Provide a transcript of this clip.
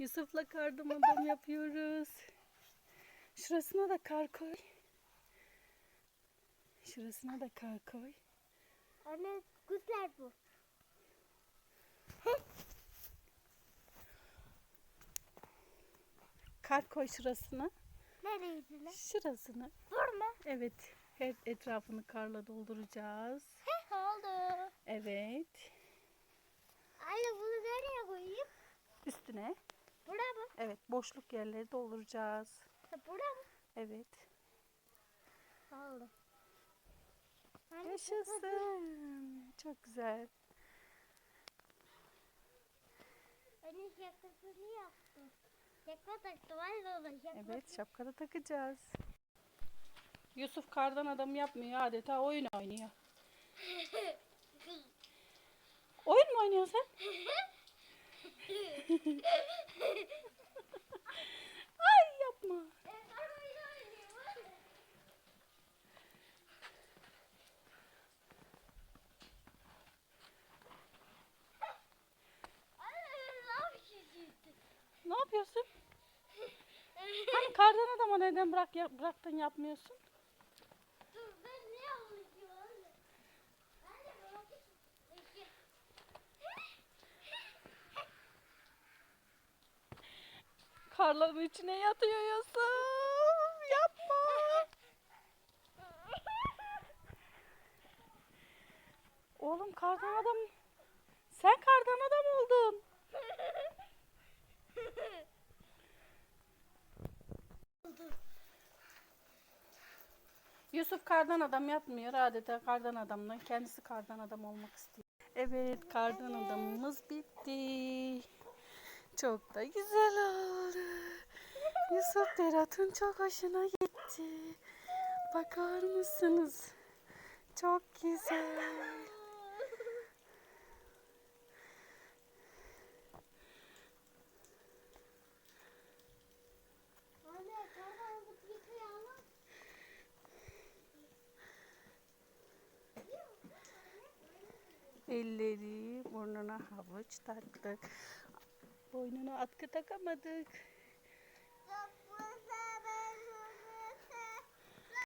Yusuf'la kardım adam yapıyoruz. Şurasına da kar koy. Şurasına da kar koy. Anne güzel bu. Kar koy şurasına. Nereydi lan? Şurasına. Vurma. Evet. Her etrafını karla dolduracağız. He oldu. Evet. Anne bunu nereye koyayım? Üstüne. Bura mı? Evet. Boşluk yerleri dolduracağız. Ha, Bura mı? Evet. Anne, Yaşasın. Çok güzel. Anne şakasını yaptım. Şaka taktı var da ona şaka. Evet. Şapkada takacağız. Yusuf kardan adam yapmıyor. Adeta oyun oynuyor. Oyun mu oynuyorsun sen? Ay yapma. Ne yapıyorsun? Hani kardan adama neden bırak ya, bıraktın yapmıyorsun? Dur ben ne. Karların içine yatıyor Yusuf. Yapma. Oğlum kardan adam. Sen kardan adam oldun. Yusuf kardan adam yapmıyor. Adeta kardan adamdan. Kendisi kardan adam olmak istiyor. Evet kardan adamımız bitti. Çok da güzel oldu. Yusuf Berat'ın çok hoşuna gitti. Bakar mısınız? Çok güzel. Anne kardan bu yıkayalım. Elleri burnuna havuç taktık. Boynuna atkı takamadık.